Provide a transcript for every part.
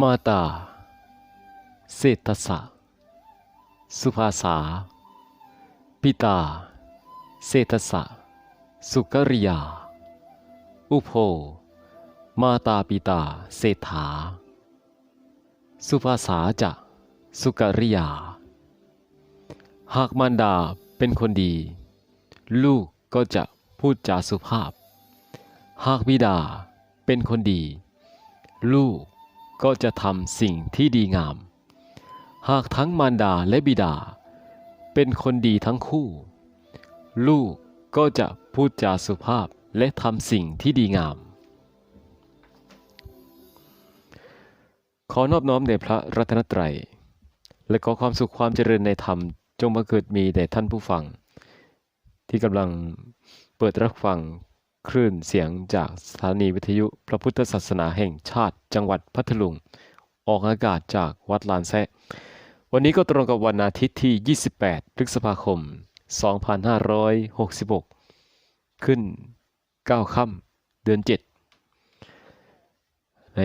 มาตา เศรษฐสะสุภาษา ปิตา เศรษฐสะสุกริยา อุโภมาตาปิตา เศรษฐา สุภาษาจะ สุกริยา หากมารดาเป็นคนดี ลูกก็จะพูดจาสุภาพ หากบิดาเป็นคนดี ลูก ก็จะทำสิ่งที่ดีงาม หากทั้งมารดาและบิดา เป็นคนดีทั้งคู่ ลูกก็จะพูดจาสุภาพและทำสิ่งที่ดีงาม ขอนอบน้อมแด่พระรัตนตรัย และขอความสุขความเจริญในธรรมจงมาเกิดมีแด่ท่านผู้ฟัง ที่กำลังเปิดรับฟัง คลื่นเสียงจากสถานีวิทยุพระพุทธศาสนาแห่งชาติจังหวัดพัทลุง ออกอากาศจากวัดลานแซะวันนี้ก็ตรงกับวันอาทิตย์ที่ 28 พฤษภาคม 2566 ขึ้น 9 ค่ำเดือน 7 ใน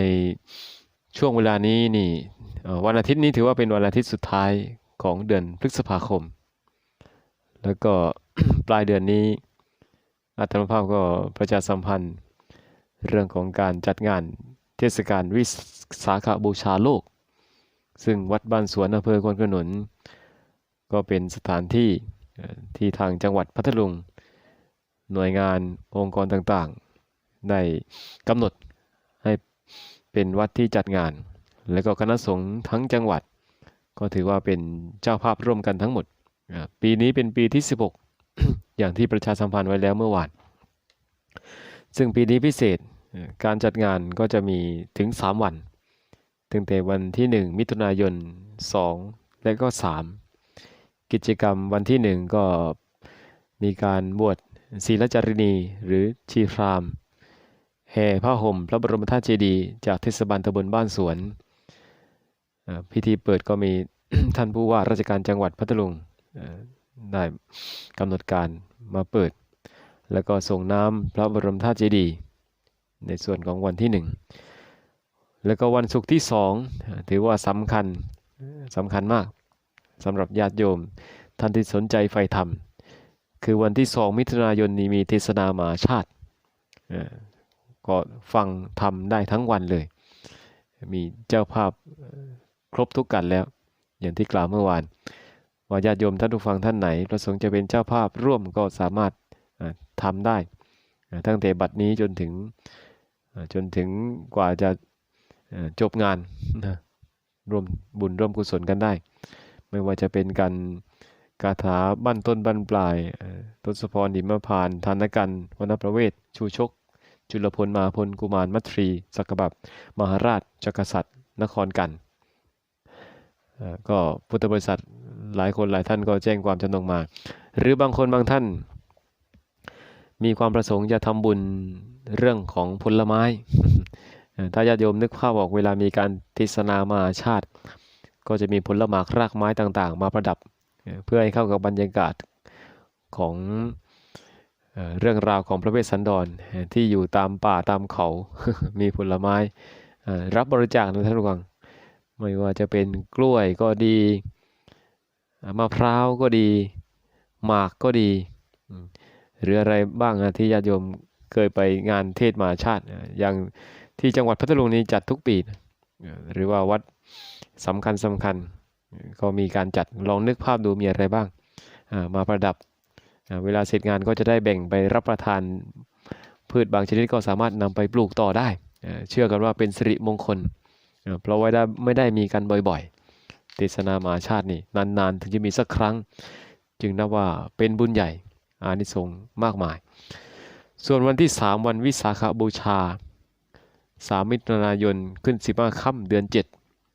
ช่วงเวลานี้นี่วันอาทิตย์นี้ถือว่าเป็นวันอาทิตย์สุดท้ายของเดือนพฤษภาคม แล้วก็ปลายเดือนนี้ อาตมภาพก็ประชาสัมพันธ์เรื่องของการจัดงานเทศกาลวิสาขบูชาโลก ซึ่งวัดบ้านสวนอำเภอควนขนุน ก็เป็นสถานที่ที่ทางจังหวัดพัทลุง หน่วยงานองค์กรต่างๆ ได้กำหนดให้เป็นวัดที่จัดงาน และก็คณะสงฆ์ทั้งจังหวัด ก็ถือว่าเป็นเจ้าภาพร่วมกันทั้งหมด ปีนี้เป็นปีที่ 16 อย่างที่ประชาสัมพันธ์ไว้แล้วเมื่อวาน ซึ่งปีนี้พิเศษการจัดงานก็จะมีถึง 3 วัน ตั้งแต่วันที่ 1 มิถุนายน 2 และก็ 3 กิจกรรมวันที่ 1 ก็มีการบวชศีลจารินีหรือชีพรามแห่ผ้าห่มพระบรมธาตุเจดีย์จากเทศบาลตำบลบ้านสวน พิธีเปิดก็มีท่านผู้ว่าราชการจังหวัดพัทลุง ได้กำหนดการมาเปิด แล้วก็ส่งน้ำพระบรมธาตุเจดีย์ในส่วนของวันที่หนึ่งแล้วก็วันศุกร์ที่สองถือว่าสำคัญสำคัญมากสำหรับญาติโยมท่านที่สนใจไฟธรรม คือวันที่สองมิถุนายนนี้มีเทศนามาชาติก็ฟังธรรมได้ทั้งวันเลย มีเจ้าภาพครบทุกกันแล้ว อย่างที่กล่าวเมื่อวาน ว่าญาติโยมท่านผู้ฟังท่านไหน ประสงค์จะเป็นเจ้าภาพร่วมก็สามารถอ่าทำได้ตั้งแต่บัดนี้จนถึงจนถึงกว่าจะจบงานนะร่วมบุญร่วมกุศลกันได้ ไม่ว่าจะเป็นการคาถาบั้นต้นบั้นปลายเอ่อทศพรหิมพานธานกันวรรณประเวศชูชก จุลพลมาพลกุมารมัตรีสักบับมหาราชจักรสัตริย์นครกัน ก็พุทธบริษัท หลายคนหลายท่านก็แจ้งความจำนงมา หรือบางคนบางท่าน มีความประสงค์จะทำบุญเรื่องของผลไม้ ถ้าญาติโยมนึกภาพออกเวลามีการเทศนามาชาติ ก็จะมีผลหมากรากไม้ต่างๆ มาประดับ เพื่อให้เข้ากับบรรยากาศของเรื่องราวของพระเวสสันดรเอ่อที่อยู่ตามป่าตามเขา มีผลไม้ รับบริจาคนะท่านผู้ฟัง ไม่ว่าจะเป็นกล้วยก็ดี มะพร้าวก็ดีหมากก็ดีอืมหรืออะไรบ้างนะที่ญาติโยมเคยไปงานเทศมหาชาติเอ่ออย่างที่จังหวัดพัทลุงนี้จัดทุกปีนะเอ่อหรือว่าวัดสำคัญสำคัญเอ่อก็มีการจัดลองนึกภาพดูมีอะไรบ้างอ่ามาประดับอ่าเวลาเสร็จงานก็จะได้แบ่งไปรับประทานพืชบางชนิดก็สามารถนำไปปลูกต่อได้เอ่อเชื่อกันว่าเป็นสิริมงคลเอ่อเพราะว่าได้ไม่ได้มีกันบ่อยๆ เทศนามาชาตินี่นานๆ ถึงจะมีสักครั้ง จึงนับว่าเป็นบุญใหญ่อานิสงส์มากมาย ส่วนวันที่ 3 วันวิสาขบูชา 3 มิถุนายนขึ้น 15ค่ำเดือน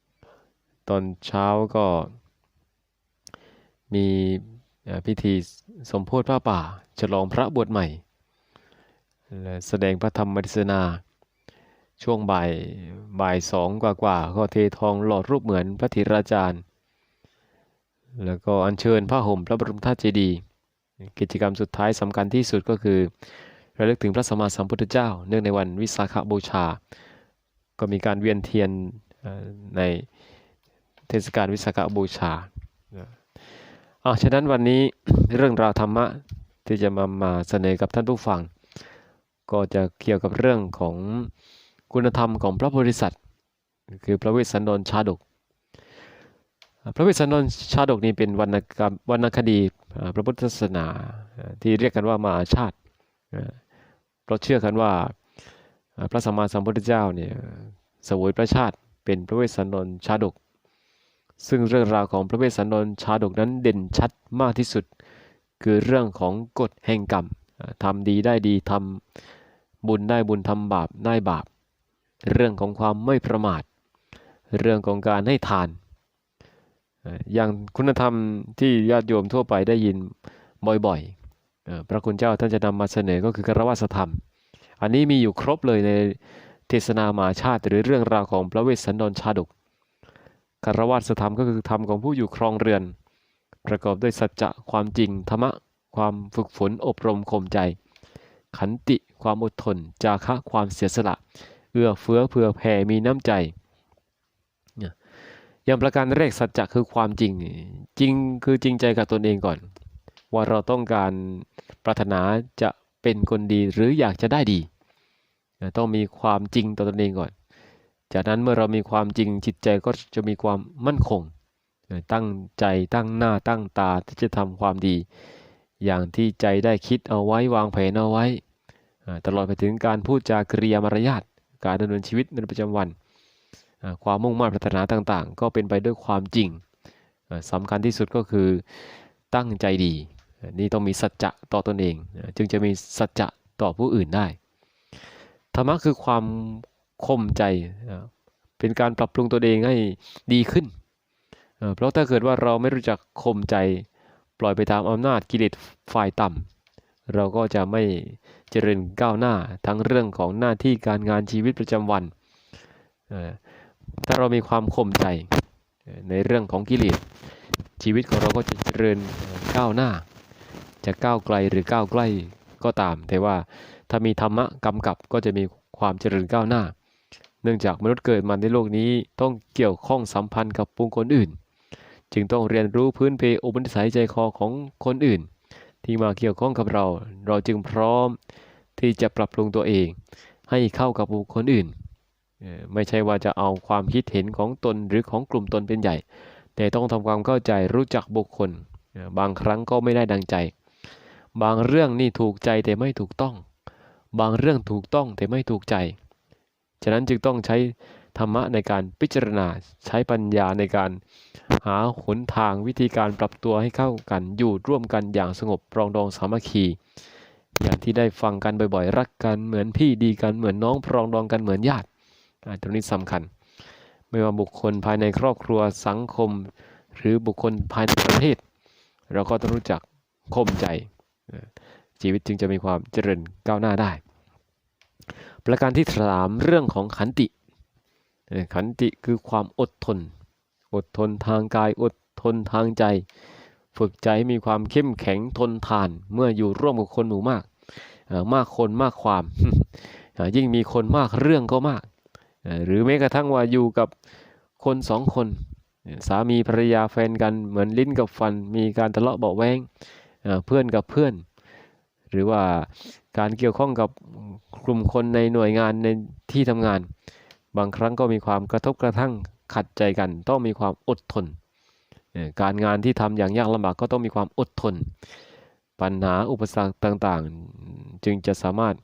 7 ตอนเช้าก็มีพิธีสมโพธิพระป่า ฉลองพระบวชใหม่และแสดงพระธรรมเทศนา ช่วงบ่ายบ่ายสองกว่ากว่าก็เททองหล่อรูปเหมือนพระธีราจารย์ แล้วก็อัญเชิญผ้าห่มพระบรมธาตุเจดีย์กิจกรรมสุดท้ายสำคัญที่สุดก็คือระลึกถึงพระสัมมาสัมพุทธเจ้า เนื่องในวันวิสาขบูชา ก็มีการเวียนเทียนในเทศกาลวิสาขบูชาอ่าฉะนั้นวันนี้เรื่องราวธรรมะที่จะมามาเสนอกับท่านผู้ฟัง ก็จะเกี่ยวกับเรื่องของ คุณธรรมของพระโพธิสัตว์คือพระเวสสันดรชาดก พระเวสสันดรชาดกนี้เป็นวรรณกรรมวรรณคดีพระพุทธศาสนาที่เรียกกันว่ามาชาติเพราะเชื่อกันว่าพระสัมมาสัมพุทธเจ้าเนี่ยเสวยพระชาติเป็นพระเวสสันดรชาดก ซึ่งเรื่องราวของพระเวสสันดรชาดกนั้นเด่นชัดมากที่สุด คือเรื่องของกฎแห่งกรรมอ่าทำดีได้ดีทำบุญได้บุญทำบาปได้บาป เรื่องของความไม่ประมาท เรื่องของการให้ทาน อย่างคุณธรรมที่ญาติโยมทั่วไปได้ยินบ่อยๆ พระคุณเจ้าท่านจะนำมาเสนอก็คือการวาสธรรม อันนี้มีอยู่ครบเลยในเทศนามาชาติหรือเรื่องราวของพระเวสสันดรชาดกกรวาสธรรมก็คือธรรมของผู้อยู่ครองเรือน ประกอบด้วยสัจจะความจริงธรรมะ ความฝึกฝนอบรมข่มใจ ขันติความอดทน จาคะความเสียสละ เอื้อเฟื้อเผื่อแผ่มีน้ำใจอย่างประการแรกสัจจะคือความจริง จริงคือจริงใจกับตนเองก่อน ว่าเราต้องการปรารถนาจะเป็นคนดีหรืออยากจะได้ดี ต้องมีความจริงต่อตนเองก่อน จากนั้นเมื่อเรามีความจริงจิตใจก็จะมีความมั่นคง ตั้งใจตั้งหน้าตั้งตาที่จะทำความดี อย่างที่ใจได้คิดเอาไว้วางแผนเอาไว้ ตลอดไปถึงการพูดจากริยามารยาท การดำเนินชีวิตในประจำวัน ความมุ่งมั่นปรารถนาต่างๆ ก็เป็นไปด้วยความจริงอ่าสำคัญที่สุดก็คือตั้งใจดี นี่ต้องมีสัจจะต่อตนเอง จึงจะมีสัจจะต่อผู้อื่นได้ ธรรมะคือความคมใจ เป็นการปรับปรุงตัวเองให้ดีขึ้น เพราะถ้าเกิดว่าเราไม่รู้จักคมใจ ปล่อยไปตามอำนาจกิเลสฝ่ายต่ำ เราก็จะไม่เจริญก้าวหน้าทั้งเรื่องของหน้าที่การงานชีวิตประจำวัน ถ้าเรามีความข่มใจในเรื่องของกิเลสชีวิตของเราก็จะเจริญก้าวหน้า จะก้าวไกลหรือก้าวใกล้ก็ตาม แต่ว่าถ้ามีธรรมะกำกับก็จะมีความเจริญก้าวหน้า เนื่องจากมนุษย์เกิดมาในโลกนี้ต้องเกี่ยวข้องสัมพันธ์กับบุคคลอื่น จึงต้องเรียนรู้พื้นเพอุปนิสัยใจคอของคนอื่น ที่มาเกี่ยวข้องกับเรา เราจึงพร้อมที่จะปรับปรุงตัวเอง ให้เข้ากับบุคคลอื่น ไม่ใช่ว่าจะเอาความคิดเห็นของตนหรือของกลุ่มตนเป็นใหญ่ แต่ต้องทำความเข้าใจรู้จักบุคคล บางครั้งก็ไม่ได้ดังใจ บางเรื่องนี่ถูกใจแต่ไม่ถูกต้อง บางเรื่องถูกต้องแต่ไม่ถูกใจ ฉะนั้นจึงต้องใช้ ธรรมะในการพิจารณาใช้ปัญญาในการหาหนทางวิธีการปรับตัวให้เข้ากันอยู่ร่วมกันอย่างสงบปรองดองสามัคคี อย่างที่ได้ฟังกันบ่อยๆ รักกันเหมือนพี่ดีกันเหมือนน้องปรองดองกันเหมือนญาติตรงนี้สำคัญ ไม่ว่าบุคคลภายในครอบครัวสังคม หรือบุคคลภายในประเทศ เราก็ต้องรู้จักข่มใจ ชีวิตจึงจะมีความเจริญก้าวหน้าได้ ประการที่สามเรื่องของขันติ ขันติคือความอดทน อดทนทางกายอดทนทางใจ ฝึกใจให้มีความเข้มแข็งทนทาน เมื่ออยู่ร่วมกับคนหมู่มาก มากคนมากความ ยิ่งมีคนมากเรื่องก็มาก หรือแม้กระทั่งว่าอยู่กับคนสองคน สามีภรรยาแฟนกันเหมือนลิ้นกับฟัน มีการทะเลาะเบาแวงเพื่อนกับเพื่อน หรือว่าการเกี่ยวข้องกับกลุ่มคนในหน่วยงานในที่ทำงาน บางครั้งก็มีความกระทบกระทั่งขัดใจกัน ต้องมีความอดทน การงานที่ทำอย่างยากลำบากก็ต้องมีความอดทน ปัญหาอุปสรรคต่างๆ จึงจะสามารถ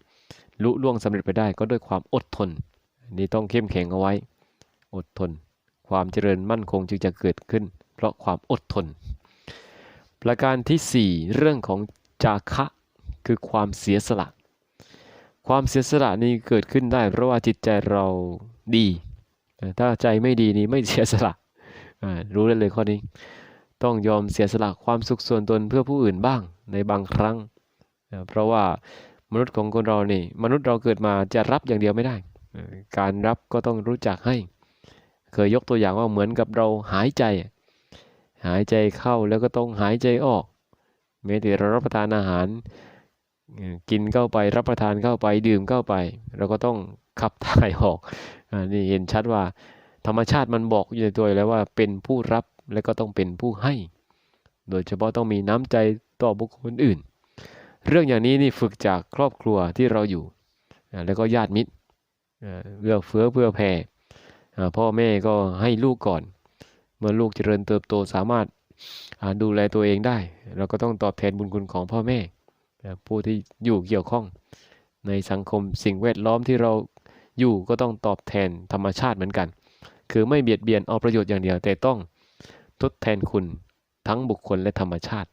ลุล่วงสำเร็จไปได้ก็ด้วยความอดทน นี่ต้องเข้มแข็งเอาไว้ อดทน ความเจริญมั่นคงจึงจะเกิดขึ้น เพราะความอดทน ประการที่ 4 เรื่องของจาคะคือความเสียสละ ความเสียสละนี้เกิดขึ้นได้ เพราะว่าจิตใจเราดี ถ้าใจไม่ดีนี่ไม่เสียสละรู้ได้เลยข้อนี้ ต้องยอมเสียสละความสุขส่วนตนเพื่อผู้อื่นบ้างในบางครั้ง เพราะว่ามนุษย์ของคนเรานี่ มนุษย์เราเกิดมาจะรับอย่างเดียวไม่ได้ การรับก็ต้องรู้จักให้ เคยยกตัวอย่างว่าเหมือนกับเราหายใจ หายใจเข้าแล้วก็ต้องหายใจออกแม้แต่เรารับประทานอาหาร กินเข้าไปรับประทานเข้าไปดื่มเข้าไป เราก็ต้องขับถ่ายออกอนี่เห็นชัดว่า ธรรมชาติมันบอกอยู่ในตัวแล้วว่าเป็นผู้รับและก็ต้องเป็นผู้ให้ โดยเฉพาะต้องมีน้ำใจต่อบุคคลอื่น เรื่องอย่างนี้นี่ฝึกจากครอบครัวที่เราอยู่ แล้วก็ญาติมิตรเอื้อเฟื้อเพื่อแผ่อ่พ่อแม่ก็ให้ลูกก่อน เมื่อลูกเจริญเติบโตสามารถดูแลตัวเองได้ เราก็ต้องตอบแทนบุญคุณของพ่อแม่ ผู้ที่อยู่เกี่ยวข้อง ในสังคมสิ่งแวดล้อมที่เราอยู่ก็ต้องตอบแทนธรรมชาติเหมือนกัน คือไม่เบียดเบียนเอาประโยชน์อย่างเดียว แต่ต้องทดแทนคุณทั้งบุคคลและธรรมชาติ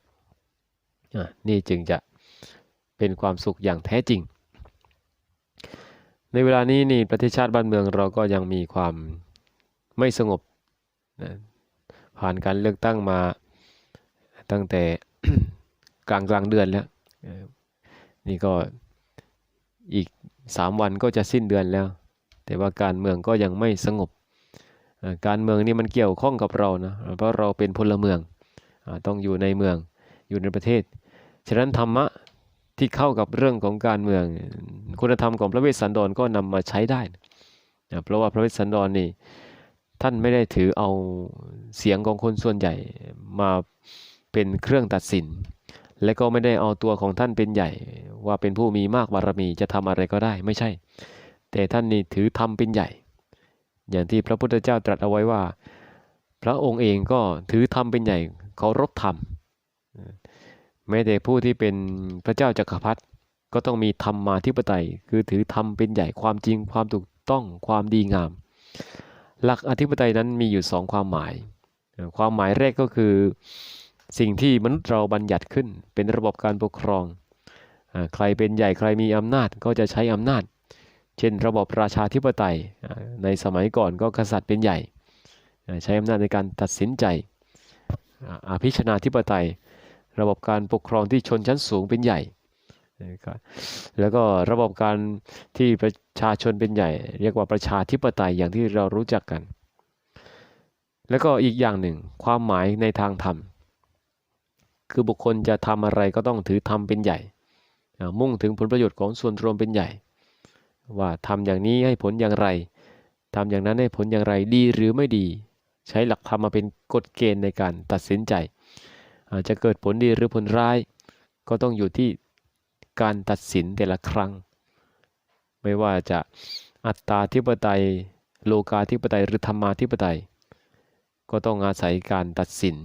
นี่จึงจะเป็นความสุขอย่างแท้จริง ในเวลานี้นี่ประเทศชาติบ้านเมืองเราก็ยังมีความไม่สงบนะผ่านการเลือกตั้งมาตั้งแต่กลางกลางเดือนแล้ว นี่ก็อีกสามวันก็จะสิ้นเดือนแล้ว แต่ว่าการเมืองก็ยังไม่สงบ การเมืองนี่มันเกี่ยวข้องกับเรานะเพราะเราเป็นพลเมืองอต้องอยู่ในเมืองอยู่ในประเทศ ฉะนั้นธรรมะที่เข้ากับเรื่องของการเมือง คุณธรรมของพระเวสสันดรก็นำมาใช้ได้ เพราะว่าพระเวสสันดรนี่ท่านไม่ได้ถือเอาเสียงของคนส่วนใหญ่มาเป็นเครื่องตัดสิน และก็ไม่ได้เอาตัวของท่านเป็นใหญ่ ว่าเป็นผู้มีมากบารมีจะทำอะไรก็ได้ไม่ใช่ แต่ท่านนี่ถือธรรมเป็นใหญ่ อย่างที่พระพุทธเจ้าตรัสเอาไว้ว่า พระองค์เองก็ถือธรรมเป็นใหญ่เคารพธรรมแม้แต่ผู้ที่เป็นพระเจ้าจักรพรรดิก็ต้องมีธรรมมาธิปไตย คือถือธรรมเป็นใหญ่ความจริงความถูกต้องความดีงาม หลักอธิปไตยนั้นมีอยู่สองความหมาย ความหมายแรกก็คือ สิ่งที่มนุษย์เราบัญญัติขึ้น เป็นระบบการปกครองอใครเป็นใหญ่ใครมีอำนาจก็จะใช้อำนาจ เช่น ระบบราชาธิปไตยในสมัยก่อนก็กษัตริย์เป็นใหญ่ ใช้อำนาจในการตัดสินใจอภิชนาธิปไตย ระบบการปกครองที่ชนชั้นสูงเป็นใหญ่แล้วก็ระบบการที่ประชาชนเป็นใหญ่ เรียกว่าประชาธิปไตยอย่างที่เรารู้จักกัน แล้วก็อีกอย่างหนึ่งความหมายในทางธรรม คือบุคคลจะทำอะไรก็ต้องถือธรรมเป็นใหญ่ มุ่งถึงผลประโยชน์ของส่วนรวมเป็นใหญ่ ว่าทำอย่างนี้ให้ผลอย่างไรทำอย่างนั้นให้ผลอย่างไรดีหรือไม่ดี ใช้หลักธรรมมาเป็นกฎเกณฑ์ในการตัดสินใจอาจจะเกิดผลดีหรือผลร้าย ก็ต้องอยู่ที่การตัดสินแต่ละครั้ง ไม่ว่าจะอัตตาธิปไตย โลกาธิปไตยหรือธรรมาธิปไตย ก็ต้องอาศัยการตัดสิน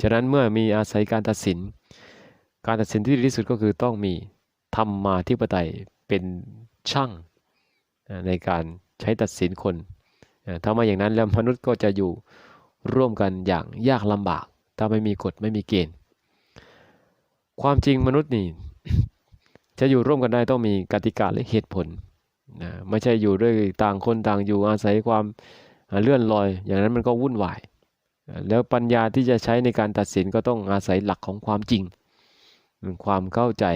ฉะนั้นเมื่อมีอาศัยการตัดสิน การตัดสินที่ดีที่สุดก็คือต้องมีธรรมาธิปไตยเป็นช่างในการใช้ตัดสินคนถ้าไมาอย่างนั้นแล้วมนุษย์ก็จะอยู่ร่วมกันอย่างยากลำบาก ถ้าไม่มีกฎไม่มีเกณฑ์ ความจริงมนุษย์นี่ จะอยู่ร่วมกันได้ต้องมีกติกาและเหตุผลนะไม่ใช่อยู่ด้วยต่างคนต่างอยู่อาศัยความเลื่อนลอย อย่างนั้นมันก็วุ่นวาย แล้วปัญญาที่จะใช้ในการตัดสินก็ต้องอาศัยหลักของความจริง ความเข้าใจ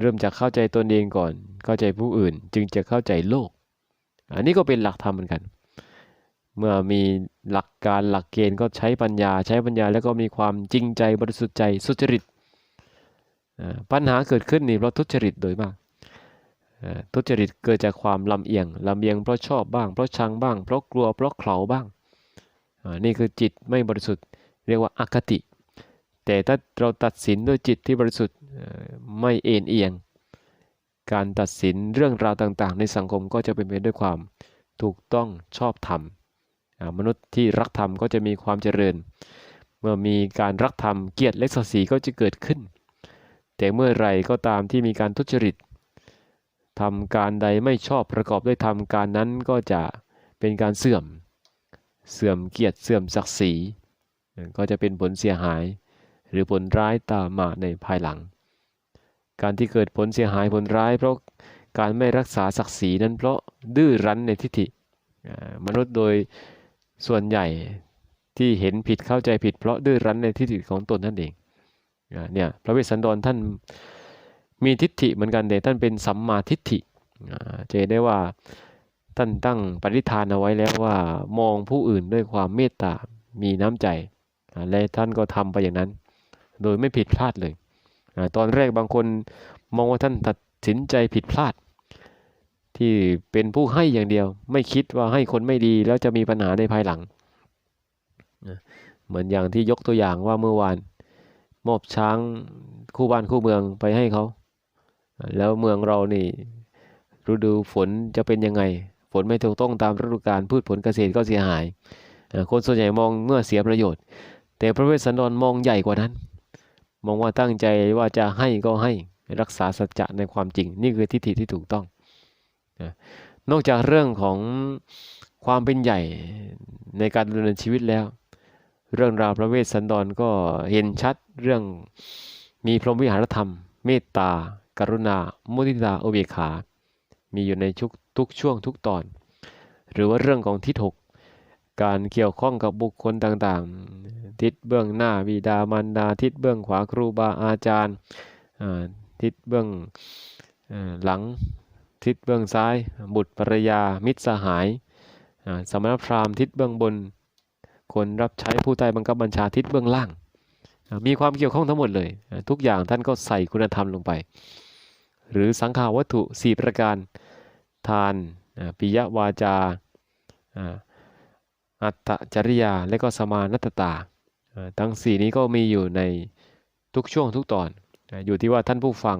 เริ่มจากเข้าใจตนเองก่อน เข้าใจผู้อื่น จึงจะเข้าใจโลก อันนี้ก็เป็นหลักธรรมเหมือนกัน เมื่อมีหลักการหลักเกณฑ์ก็ใช้ปัญญา ใช้ปัญญาแล้วก็มีความจริงใจบริสุทธิ์ใจสุจริต ปัญหาเกิดขึ้นนี่เพราะทุจริตโดยมากทุจริตเกิดจากความลำเอียงลำเอียงเพราะชอบบ้าง เพราะชังบ้าง เพราะกลัว เพราะเขลาบ้าง นี่คือจิตไม่บริสุทธิ์เรียกว่าอคติ แต่ถ้าเราตัดสินด้วยจิตที่บริสุทธิ์ไม่เอ็นเอียง การตัดสินเรื่องราวต่างๆ ในสังคมก็จะเป็นไปด้วยความถูกต้องชอบธรรมมนุษย์ที่รักธรรมก็จะมีความเจริญ เมื่อมีการรักธรรมเกียรติและศักดิ์ศรีก็จะเกิดขึ้น แต่เมื่อไรก็ตามที่มีการทุจริตทำการใดไม่ชอบประกอบด้วยธรรมการนั้นก็จะเป็นการเสื่อม เสื่อมเกียรติเสื่อมศักดิ์ศรี ก็จะเป็นผลเสียหาย หรือผลร้ายตามมาในภายหลัง การที่เกิดผลเสียหายผลร้าย เพราะการไม่รักษาศักดิ์ศรีนั้นเพราะดื้อรั้นในทิฏฐิมนุษย์โดยส่วนใหญ่ที่เห็นผิดเข้าใจผิด เพราะดื้อรั้นในทิฏฐิของตนนั่นเองเนี่ยพระเวสสันดรท่านมีทิฏฐิเหมือนกันแต่ท่านเป็นสัมมาทิฏฐิอ่าจะเห็นได้ว่า ท่านตั้งปณิธานเอาไว้แล้วว่ามองผู้อื่นด้วยความเมตตา มีน้ำใจ และท่านก็ทำไปอย่างนั้น โดยไม่ผิดพลาดเลย ตอนแรกบางคนมองว่าท่านตัดสินใจผิดพลาด ที่เป็นผู้ให้อย่างเดียว ไม่คิดว่าให้คนไม่ดีแล้วจะมีปัญหาในภายหลัง เหมือนอย่างที่ยกตัวอย่างว่าเมื่อวานมอบช้างคู่บ้านคู่เมืองไปให้เขา แล้วเมืองเรานี่ฤดูฝนจะเป็นยังไง ฝนไม่ถูกต้องตามฤดูกาลพืชผลเกษตรก็เสียหาย คนส่วนใหญ่มองเมื่อเสียประโยชน์ แต่พระเวสสันดรมองใหญ่กว่านั้น มองว่าตั้งใจว่าจะให้ก็ให้รักษาสัจจะในความจริง นี่คือทิฏฐิที่ถูกต้องนะนอกจากเรื่องของความเป็นใหญ่ในการดำเนินชีวิตแล้ว เรื่องราวพระเวสสันดรก็เห็นชัดเรื่องมีพรหมวิหารธรรม เมตตา กรุณา มุทิตาอุเบกขา มีอยู่ในทุกทุกช่วงทุกตอน หรือว่าเรื่องของทิศหกการเกี่ยวข้องกับบุคคลต่างๆ ทิศเบื้องหน้าบิดามารดา ทิศเบื้องขวาครูบาอาจารย์ทิศเบื้องหลัง ทิศเบื้องซ้าย บุตรภรรยา มิตรสหายอ่าสมณพราหมณ์ทิศเบื้องบน คนรับใช้ผู้ใต้บังคับบัญชาทิศเบื้องล่าง มีความเกี่ยวข้องทั้งหมดเลย ทุกอย่างท่านก็ใส่คุณธรรมลงไป หรือสังขาวัตถุ 4 ประการ ทานปิยวาจาอัตจริยา และก็สมานัตตา ทั้ง 4 นี้ก็มีอยู่ในทุกช่วงทุกตอน อยู่ที่ว่าท่านผู้ฟัง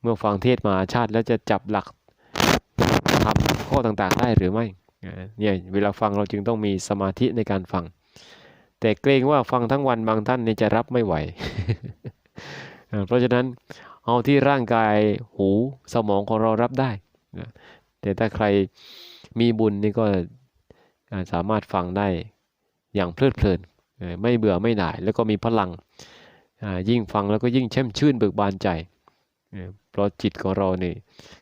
เมื่อฟังเทศมาชาติแล้วจะจับหลักทำข้อต่างๆได้หรือไม่ เนี่ยเวลาฟังเราจึงต้องมีสมาธิในการฟัง แต่เกรงว่าฟังทั้งวันบางท่านเนี่ยจะรับไม่ไหว เพราะฉะนั้น เอาที่ร่างกายหูสมองของเรารับได้นะแต่ถ้าใครมีบุญนี่ก็สามารถฟังได้อย่างเพลิดเพลิน ไม่เบื่อไม่หน่าย แล้วก็มีพลังยิ่งฟังแล้วก็ยิ่งแช่มชื่นเบิกบานใจ เพราะจิตของเราเนี่ย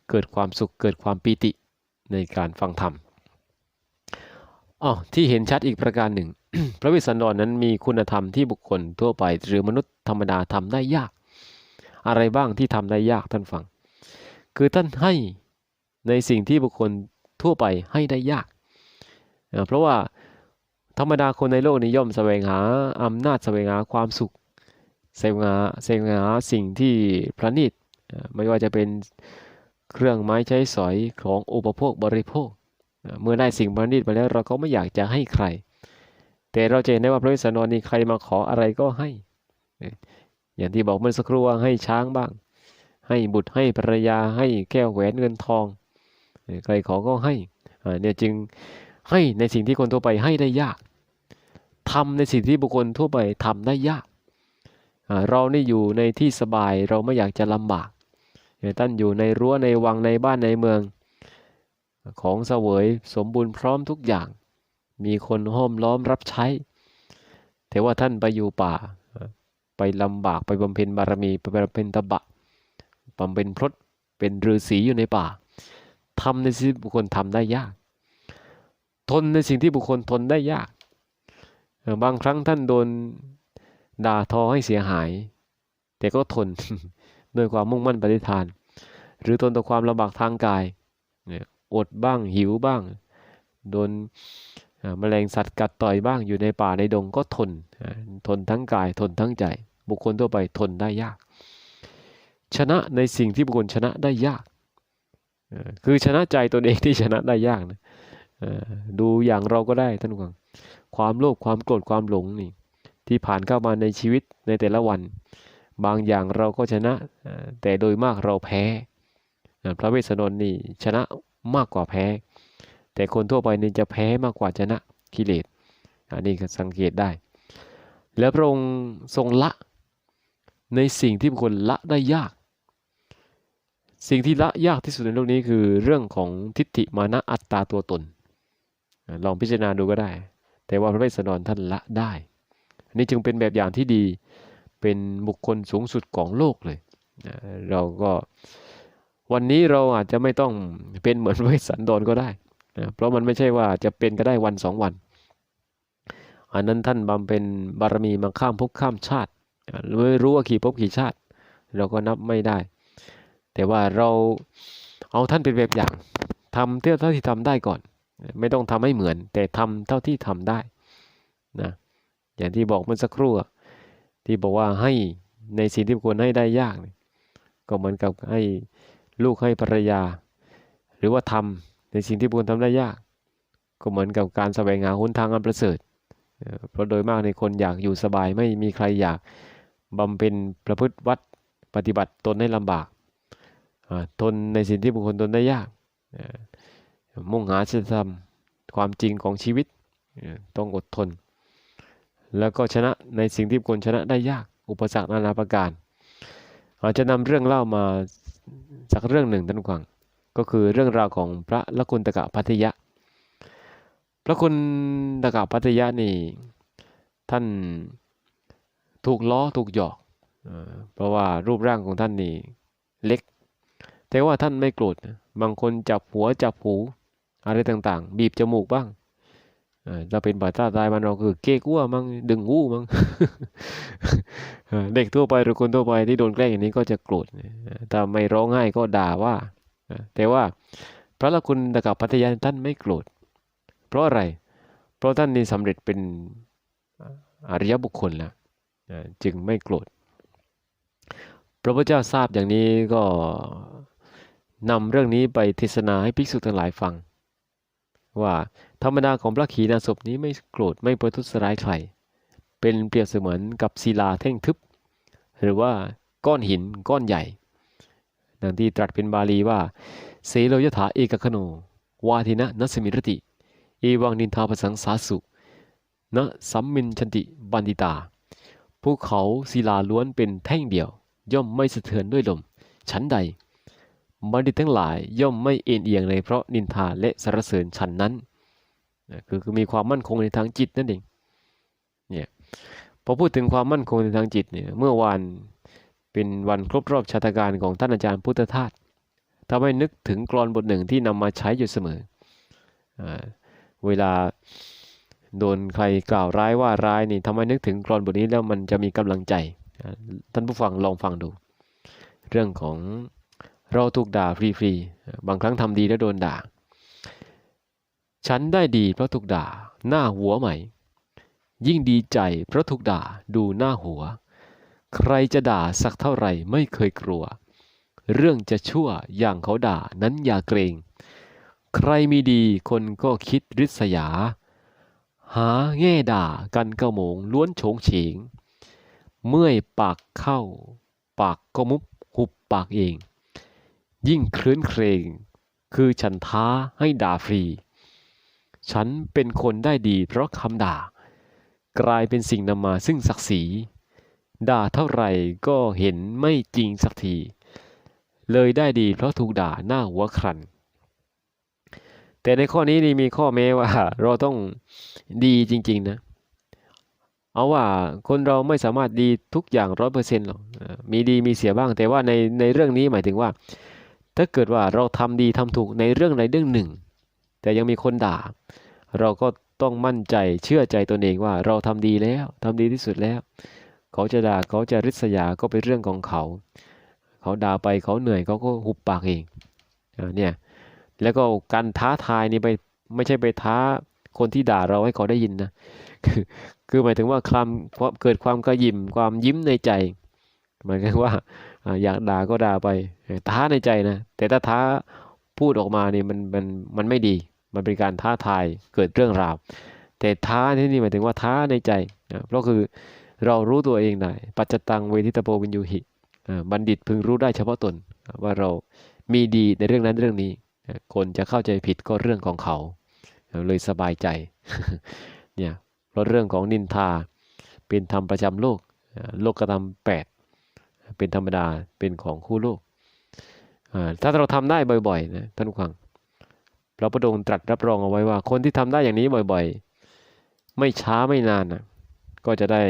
เกิดความสุขเกิดความปีติในการฟังธรรมอ๋อที่เห็นชัดอีกประการหนึ่ง พระวสสันดรนั้นมีคุณธรรมที่บุคคลทั่วไป หรือมนุษย์ธรรมดาทำได้ยาก อะไรบ้างที่ทำได้ยากท่านฟัง คือท่านให้ในสิ่งที่บุคคลทั่วไปให้ได้ยาก เพราะว่าธรรมดาคนในโลกนี้ย่อมแสวงหาอำนาจแสวงหาความสุขแสวงหาแสวงหาสิ่งที่ประณีตไม่ว่าจะเป็นเครื่องไม้ใช้สอยของอุปโภคบริโภค เมื่อได้สิ่งประณีตมาแล้วเราก็ไม่อยากจะให้ใคร แต่เราจะเห็นได้ว่าพระวสสันนี่ใครมาขออะไรก็ให้ อย่างที่บอกเมื่อสักครู่ว่าให้ช้างบ้าง ให้บุตรให้ภรรยาให้แก้วแหวนเงินทองใครขอก็ให้อ่าเนี่ยจึงให้ในสิ่งที่คนทั่วไปให้ได้ยากทำในสิ่งที่บุคคลทั่วไปทำได้ยากอ่าเรานี่อยู่ในที่สบายเราไม่อยากจะลำบากท่านอยู่ในรั้วในวังในบ้านในเมือง ของเสวยสมบูรณ์พร้อมทุกอย่าง มีคนห้อมล้อมรับใช้ แต่ว่าท่านไปอยู่ป่า ไปลำบากไปบำเพ็ญบารมีไปบำเพ็ญตบะบำเพ็ญพรตเป็นฤาษีอยู่ในป่าทำในสิ่งที่บุคคลทำได้ยาก ทนในสิ่งที่บุคคลทนได้ยาก บางครั้งท่านโดนด่าทอให้เสียหาย แต่ก็ทนด้วยความมุ่งมั่นปฏิฐาน หรือทนต่อความลำบากทางกายอดบ้างหิวบ้าง โดนแมลงสัตว์กัดต่อยบ้างอยู่ในป่าในดงก็ทน ทนทั้งกายทนทั้งใจ บุคคลทั่วไปทนได้ยาก ชนะในสิ่งที่บุคคลชนะได้ยากคือชนะใจตนเองที่ชนะได้ยากนะดูอย่างเราก็ได้ท่านผู้ฟังความโลภความโกรธความหลงนี่ที่ผ่านเข้ามาในชีวิตในแต่ละวัน บางอย่างเราก็ชนะ แต่โดยมากเราแพ้ พระเวสสันดรนี่ชนะมากกว่าแพ้ แต่คนทั่วไปนี่จะแพ้มากกว่าชนะกิเลสอันนี้ก็สังเกตได้ แล้วพระองค์ทรงละ ในสิ่งที่บุคคลละได้ยาก สิ่งที่ละยากที่สุดในโลกนี้คือเรื่องของทิฏฐิมานะอัตตาตัวตน ลองพิจารณาดูก็ได้ แต่ว่าพระเวสสันดรท่านละได้ อันนี้จึงเป็นแบบอย่างที่ดีเป็นบุคคลสูงสุดของโลกเลย เราก็วันนี้เราอาจจะไม่ต้องเป็นเหมือนพระเวสสันดรก็ได้นะเพราะมันไม่ใช่ว่าจะเป็นก็ได้วันสองวัน อันนั้นท่านบำเพ็ญบารมีมาข้ามภพข้ามชาติ ไม่รู้ว่ากี่ภพกี่ชาติ เราก็นับไม่ได้ แต่ว่าเราเอาท่านเป็นแบบอย่างทำเท่าที่ทำได้ก่อน ไม่ต้องทำให้เหมือน แต่ทำเท่าที่ทำได้นะอย่างที่บอกเมื่อสักครู่ที่บอกว่าให้ในสิ่งที่ควรให้ได้ยาก ก็เหมือนกับให้ลูกให้ภรรยา หรือว่าทำในสิ่งที่คคลทำได้ยาก ก็เหมือนกับการแสวงหาหนทางอันประเสริฐเพราะโดยมากในคนอยากอยู่สบายไม่มีใครอยาก บำเพ็ญประพฤติวัดปฏิบัติตนให้ลำบากทนในสิ่งที่บุคคลทนได้ยาก มุ่งหาศีลธรรมความจริงของชีวิตต้องอดทน แล้วก็ชนะในสิ่งที่บุคคลชนะได้ยาก อุปสรรคนานาประการอาจจะนำเรื่องเล่ามาสักเรื่องหนึ่งท่านฟังก็คือเรื่องราวของพระละคุณตกะพัทยะ พระคุณตกะพัทยะนี่ท่าน ถูกล้อถูกหยอกเอ่อเพราะว่ารูปร่างของท่านนี่เล็ก แต่ว่าท่านไม่โกรธนะบางคนจับหัวจับหูอะไรต่างๆ บีบจมูกบ้างเอ่อถ้าเป็นภาษาไทยมันเราคือเก๊กวัวมั้งดึงหูมั้งเออเด็กทั่วไปหรือคนทั่วไปที่โดนแกล้งอย่างนี้ก็จะโกรธนะถ้าไม่ร้องไห้ก็ด่าว่านะแต่ว่าพระละคุณตกับพัทยาท่านไม่โกรธเพราะอะไร เพราะท่านนี่สำเร็จเป็นอริยบุคคลแล้วนะ จึงไม่โกรธ พระพุทธเจ้าทราบอย่างนี้ก็นำเรื่องนี้ไปเทศนาให้ภิกษุทั้งหลายฟัง ว่าธรรมดาของพระขีณาสพนี้ไม่โกรธไม่ประทุษร้ายใคร เป็นเปรียบเสมือนกับศิลาแท่งทึบ หรือว่าก้อนหินก้อนใหญ่ดังที่ตรัสเป็นบาลีว่าเสโลยถาเอกคโน วาทินะนัสมิรติ เอวังนินทาปสังสาสุนะสัมมินชันติบันติตา ภูเขาศิลาล้วนเป็นแท่งเดียว ย่อมไม่สะเทือนด้วยลม ชั้นใดบัณฑิตทั้งหลายย่อมไม่เอ็นเอียงในเพราะนินทาและสรรเสริญฉันนั้นคือคือมีความมั่นคงในทางจิตนั่นเองเนี่ยพอพูดถึงความมั่นคงในทางจิตเนี่ยเมื่อวานเป็นวันครบรอบชาตการของท่านอาจารย์พุทธทาสทำให้นึกถึงกรอนบทหนึ่งที่นำมาใช้อยู่เสมออเวลา โดนใครกล่าวร้ายว่าร้ายนี่ทำให้นึกถึงกรอนบทนี้แล้วมันจะมีกำลังใจ ท่านผู้ฟังลองฟังดู เรื่องของเราถูกด่าฟรีๆ บางครั้งทำดีแล้วโดนด่า ฉันได้ดีเพราะถูกด่า หน้าหัวใหม่ ยิ่งดีใจเพราะถูกด่าดูหน้าหัว ใครจะด่าสักเท่าไหร่ไม่เคยกลัว เรื่องจะชั่วอย่างเขาด่านั้นอย่าเกรง ใครมีดีคนก็คิดริษยา หาแง่ด่ากันกระหมงล้วนโฉงเฉง เมื่อยปากเข้า ปากก็มุบหุบปากเอง ยิ่งเคลื้นเครงคือฉันท้าให้ด่าฟรี ฉันเป็นคนได้ดีเพราะคำด่า กลายเป็นสิ่งนำมาซึ่งศักดิ์ศรี ด่าเท่าไหร่ก็เห็นไม่จริงสักที เลยได้ดีเพราะถูกด่าหน้าหัวครัน แต่ในข้อนี้นี่มีข้อแม้ว่า เราต้องดีจริง ๆ นะ เอาว่าคนเราไม่สามารถดีทุกอย่างร้อยเปอร์เซ็นต์หรอกมีดีมีเสียบ้าง แต่ว่าในในเรื่องนี้หมายถึงว่า ถ้าเกิดว่าเราทำดีทำถูกในเรื่องใดเรื่องหนึ่ง แต่ยังมีคนด่า เราก็ต้องมั่นใจเชื่อใจตนเองว่าเราทำดีแล้วทำดีที่สุดแล้ว เขาจะด่าเขาจะริษยาก็เป็นเรื่องของเขา เขาด่าไปเขาเหนื่อยเขาก็หุบปากเองเนี่ย แล้วก็การท้าทายนี่ไปไม่ใช่ไปท้าคนที่ด่าเราให้เขาได้ยินนะ คือคือหมายถึงว่าความเกิดความกระยิมความยิ้มในใจหมายถึงว่าอยากด่าก็ด่าไปท้าในใจนะ แต่ถ้าท้าพูดออกมานี่มันมันมันไม่ดี มันเป็นการท้าทายเกิดเรื่องราว แต่ท้าที่นี่หมายถึงว่าท้าในใจนะเพราะคือเรารู้ตัวเองได้ปัจจตังเวทิตโปวินยูหิบัณฑิตพึงรู้ได้เฉพาะตนว่าเรามีดีในเรื่องนั้นเรื่องนี้ คนจะเข้าใจผิดก็เรื่องของเขาเลยสบายใจเนี่ยเพราะเรื่องของนินทาเป็นธรรมประจำโลก โลกธรรมแปดเป็นธรรมดาเป็นของคู่โลก ถ้าเราทำได้บ่อยๆนะท่านผู้ฟังพระพุทธองค์ตรัสรับรองเอาไว้ว่า คนที่ทำได้อย่างนี้บ่อยๆ ไม่ช้าไม่นานนะก็จะได้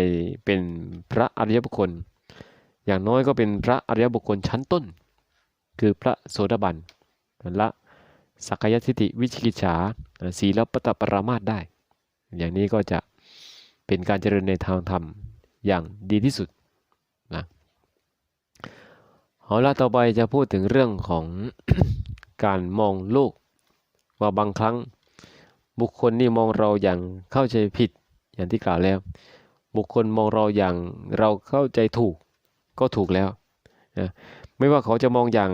เป็นพระอริยบุคคล อย่างน้อยก็เป็นพระอริยบุคคลชั้นต้น คือพระโสดาบันละ สักยทิฏฐิวิชิกิจฉาสีลปตปรามาสได้ อย่างนี้ก็จะเป็นการเจริญในทางธรรมอย่างดีที่สุดนะเอาละต่อไปจะพูดถึงเรื่องของการมองโลก ว่าบางครั้งบุคคลนี่มองเราอย่างเข้าใจผิดอย่างที่กล่าวแล้ว บุคคลมองเราอย่างเราเข้าใจถูกก็ถูกแล้วนะไม่ว่าเขาจะมองอย่าง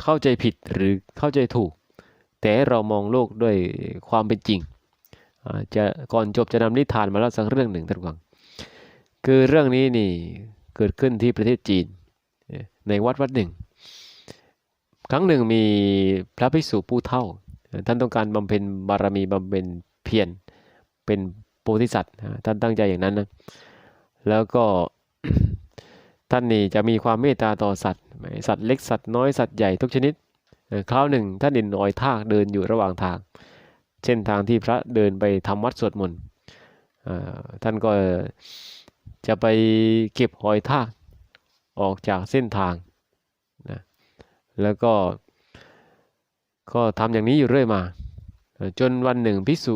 เข้าใจผิดหรือเข้าใจถูก แต่เรามองโลกด้วยความเป็นจริงจะก่อนจบจะนำนิทานมาเล่าสักเรื่องหนึ่งท่านฟังคือเรื่องนี้นี่เกิดขึ้นที่ประเทศจีนในวัดวัดหนึ่ง ครั้งหนึ่งมีพระภิกษุผู้เฒ่า ท่านต้องการบำเพ็ญบารมีบำเพ็ญเพียรเป็นโพธิสัตว์ท่านตั้งใจอย่างนั้นนะแล้วก็ ท่านนี่จะมีความเมตตาต่อสัตว์ สัตว์เล็กสัตว์น้อยสัตว์ใหญ่ทุกชนิดคราวหนึ่งท่านเห็นรอยทากเดินอยู่ระหว่างทาง เช่นทางที่พระเดินไปทำวัดสวดมนต์ท่านก็จะไปเก็บหอยทากออกจากเส้นทางนะแล้วก็ก็ทำอย่างนี้อยู่เรื่อยมา จนวันหนึ่งภิกษุ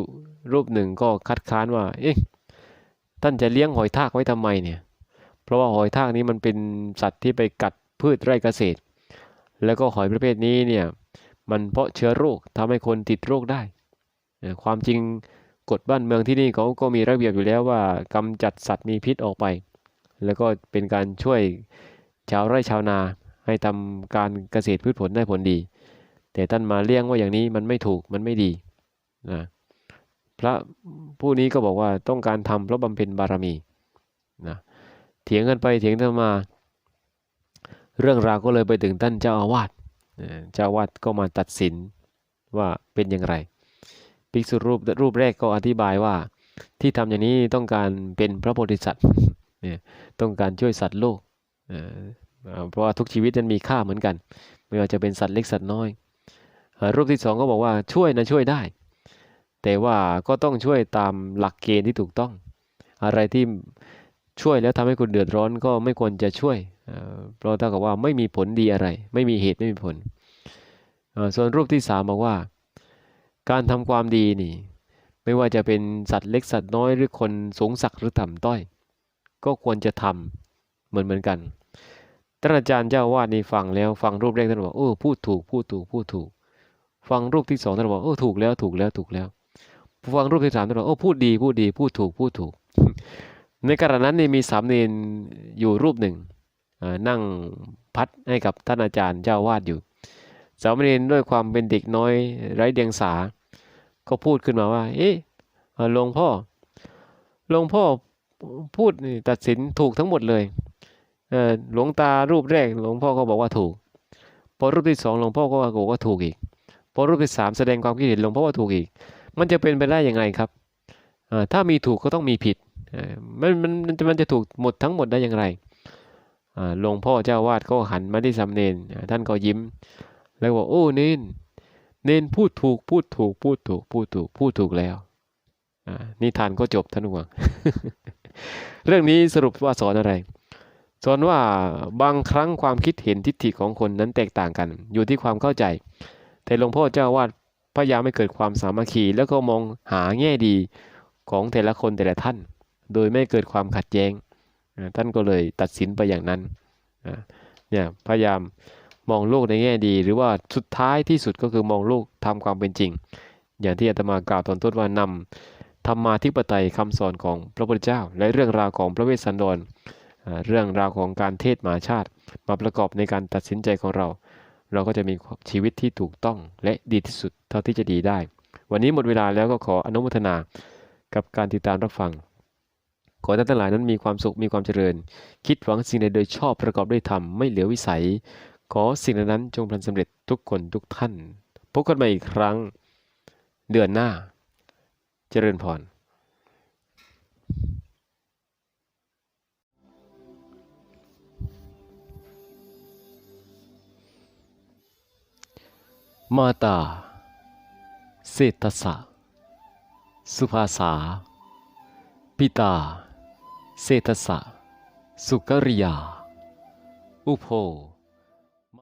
รูปหนึ่งก็คัดค้านว่า เอ๊ะท่านจะเลี้ยงหอยทากไว้ทำไมเนี่ย เพราะว่าหอยทากนี้มันเป็นสัตว์ที่ไปกัดพืชไร่เกษตร แล้วก็หอยประเภทนี้เนี่ยมันเพาะเชื้อโรคทำให้คนติดโรคได้ ความจริงกฎบ้านเมืองที่นี่เขาก็มีระเบียบอยู่แล้วว่ากำจัดสัตว์มีพิษออกไป แล้วก็เป็นการช่วยชาวไร่ชาวนาให้ทำการเกษตรพืชผลได้ผลดี แต่ท่านมาเลี้ยงว่าอย่างนี้มันไม่ถูกมันไม่ดีนะพระผู้นี้ก็บอกว่าต้องการทำเพราะบำเพ็ญบารมีนะ เถียงกันไปเถียงกันมา เรื่องราวก็เลยไปถึงท่านเจ้าอาวาสเจ้าอาวาสก็มาตัดสินว่าเป็นอย่างไรภิกษุรูปรูปแรกก็อธิบายว่าที่ทำอย่างนี้ต้องการเป็นพระโพธิสัตว์เนี่ยต้องการช่วยสัตว์โลกเพราะว่าทุกชีวิตนั้นมีค่าเหมือนกัน ไม่ว่าจะเป็นสัตว์เล็กสัตว์น้อย รูปที่สองก็บอกว่าช่วยนะช่วยได้ แต่ว่าก็ต้องช่วยตามหลักเกณฑ์ที่ถูกต้อง อะไรที่ ช่วยแล้วทำให้คุณเดือดร้อนก็ไม่ควรจะช่วย เพราะเท่ากับว่าไม่มีผลดีอะไร ไม่มีเหตุไม่มีผล ส่วนรูปที่สามบอกว่า การทำความดีนี่ ไม่ว่าจะเป็นสัตว์เล็กสัตว์น้อยหรือคนสูงสักดิ์หรือต่ำต้อย ก็ควรจะทำเหมือนเหมือนกันท่านอาจารย์เจ้าอาวาดนี่ฟังแล้วฟังรูปแรกท่านบอกโอ้พูดถูกพูดถูกพูดถูก ฟังรูปที่สองท่านบอกโอ้ถูกแล้วถูกแล้วถูกแล้วฟังรูปที่สามท่านบอกโอ้พูดดีพูดดีพูดถูกพูดถูก ในขณะนั้นนี่มีสามเณรอยู่รูปหนึ่งนั่งพัดให้กับท่านอาจารย์เจ้าวาดอยู่ สามเณรด้วยความเป็นเด็กน้อยไร้เดียงสา ก็พูดขึ้นมาว่า เอ๊ะหลวงพ่อหลวงพ่อพูดนี่ตัดสินถูกทั้งหมดเลยหลวงตารูปแรกหลวงพ่อก็บอกว่าถูก พอรูปที่สองหลวงพ่อก็ว่าบอกว่าถูกอีก พอรูปที่สามแสดงความคิดเห็นหลวงพ่อว่าถูกอีก มันจะเป็นไปได้ยังไงครับถ้ามีถูกก็ต้องมีผิด มันมันมันจะถูกหมดทั้งหมดได้อย่างไรหลวงพ่อเจ้าวาดก็หันมาที่สามเณรอ่าท่านก็ยิ้ม แล้วบอกโอ้เนนเนนพูดถูกพูดถูกพูดถูกพูดถูกพูดถูกแล้วนิทานก็จบท่านผู้ฟังเรื่องนี้สรุปว่าสอนอะไร สอนว่าบางครั้งความคิดเห็นทิฏฐิของคนนั้นแตกต่างกัน อยู่ที่ความเข้าใจ แต่หลวงพ่อเจ้าวาดพยายามให้เกิดความสามัคคี แล้วก็มองหาแง่ดีของแต่ละคนแต่ละท่าน โดยไม่เกิดความขัดแย้งท่านก็เลยตัดสินไปอย่างนั้นเนี่ยพยายามมองโลกในแง่ดี หรือว่าสุดท้ายที่สุดก็คือมองโลกตามความเป็นจริง อย่างที่อาตมากล่าวตอนต้นว่านำธรรมาธิปไตยคำสอนของพระพุทธเจ้า และเรื่องราวของพระเวสสันดรเรื่องราวของการเทศมหาชาติ มาประกอบในการตัดสินใจของเรา เราก็จะมีชีวิตที่ถูกต้องและดีที่สุดเท่าที่จะดีได้ วันนี้หมดเวลาแล้วก็ขออนุโมทนากับการติดตามรับฟัง ขอท่านทั้งหลายนั้นมีความสุขมีความเจริญ คิดหวังสิ่งใดโดยชอบประกอบด้วยธรรมไม่เหลือวิสัย ขอสิ่งนั้นจงพลันสำเร็จทุกคนทุกท่าน พบกันใหม่อีกครั้ง เดือนหน้า เจริญพรมาตา เศรษฐสะสุภาษา ปิตา เศรษฐสะ สุกริยา อุโภ